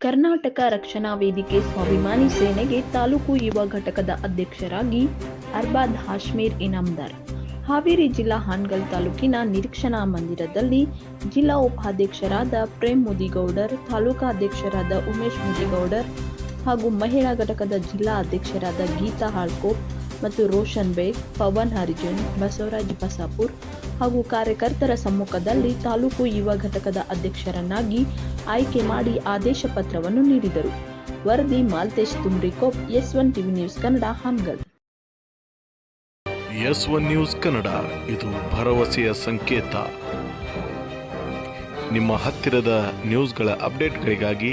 ಕರ್ನಾಟಕ ರಕ್ಷಣಾ ವೇದಿಕೆ ಸ್ವಾಭಿಮಾನಿ ಸೇನೆಗೆ ತಾಲೂಕು ಯುವ ಘಟಕದ ಅಧ್ಯಕ್ಷರಾಗಿ ಅರ್ಬಾದ್ ಹಾಶ್ಮೀರ್ ಇನಾಮ್ದಾರ್. ಹಾವೇರಿ ಜಿಲ್ಲಾ ಹಾನ್ಗಲ್ ತಾಲೂಕಿನ ನಿರೀಕ್ಷಣಾ ಮಂದಿರದಲ್ಲಿ ಜಿಲ್ಲಾ ಉಪಾಧ್ಯಕ್ಷರಾದ ಪ್ರೇಮ್ ಮುದಿಗೌಡರ್, ತಾಲೂಕಾ ಅಧ್ಯಕ್ಷರಾದ ಉಮೇಶ್ ಮುದಿಗೌಡರ್ ಹಾಗೂ ಮಹಿಳಾ ಘಟಕದ ಜಿಲ್ಲಾ ಅಧ್ಯಕ್ಷರಾದ ಗೀತಾ ಹಾಳ್ಕೋಪ್ ಮತ್ತು ರೋಷನ್ ಬೇಗ್, ಪವನ್ ಹರಿಜನ್, ಬಸವರಾಜ್ ಬಸಾಪುರ್ ಹಾಗೂ ಕಾರ್ಯಕರ್ತರ ಸಮ್ಮುಖದಲ್ಲಿ ತಾಲೂಕು ಯುವ ಘಟಕದ ಅಧ್ಯಕ್ಷರನ್ನಾಗಿ ಆಯ್ಕೆ ಮಾಡಿ ಆದೇಶ ಪತ್ರವನ್ನು ನೀಡಿದರು. ವರದಿ Maltesh Tumrikop, S one TV news Kannada, Hangal. S one news Kannada, ಇದು ಭರವಸೆಯ ಸಂಕೇತ. ನಿಮ್ಮ ಹತ್ತಿರದ ನ್ಯೂಸ್ಗಳ ಅಪ್ಡೇಟ್ಗಳಿಗಾಗಿ